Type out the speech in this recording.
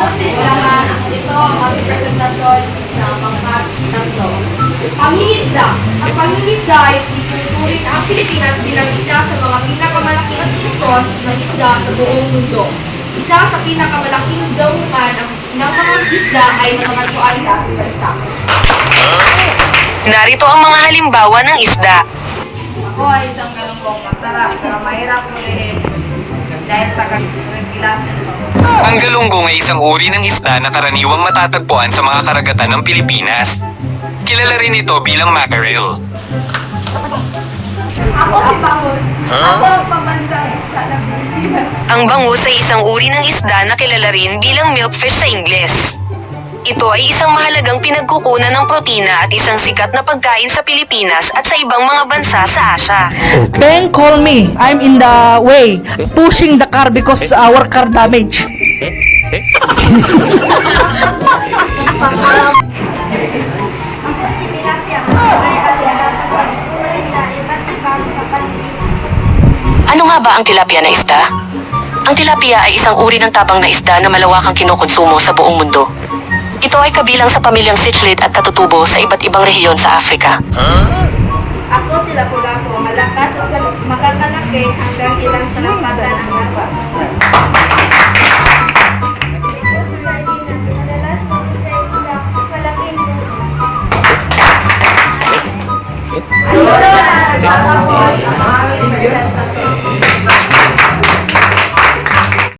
Wala nga, ito ang aming presentasyon sa pangkat tatlo. Pangingisda. Ang pangingisda ay itinuturing ang Pilipinas bilang isa sa mga pinakamalaking at kustos ng isda sa buong mundo. Isa sa pinakamalaking daungan ng, ng mga isda ay natatagpuan sa ating bansa. Narito ang mga halimbawa ng isda. Ako ay isang galunggong masarap pero mahirap ulihin dahil sa kagilasan ko. Ang galunggong ay isang uri ng isda na karaniwang matatagpuan sa mga karagatan ng Pilipinas. Kilala rin ito bilang mackerel. Ako si Paul. Ako ang Pilipinas. Bangus ay isang uri ng isda na kilala rin bilang milkfish sa Ingles. Ito ay isang mahalagang pinagkukunan ng protina at isang sikat na pagkain sa Pilipinas at sa ibang mga bansa sa Asya. Then call me. I'm in the way, pushing the car because our car damage. Ibang kapatid. Ano nga ba ang tilapia na isda? Ang tilapia ay isang uri ng tabang na isda na malawakang kinukonsumo sa buong mundo. Ito ay kabilang sa pamilyang cichlid at tatutubo sa iba't ibang rehiyon sa Afrika. Ako sila Pulapo. Malakas at gal- makakalaki hanggang ilang talampatan ang haba. Okay.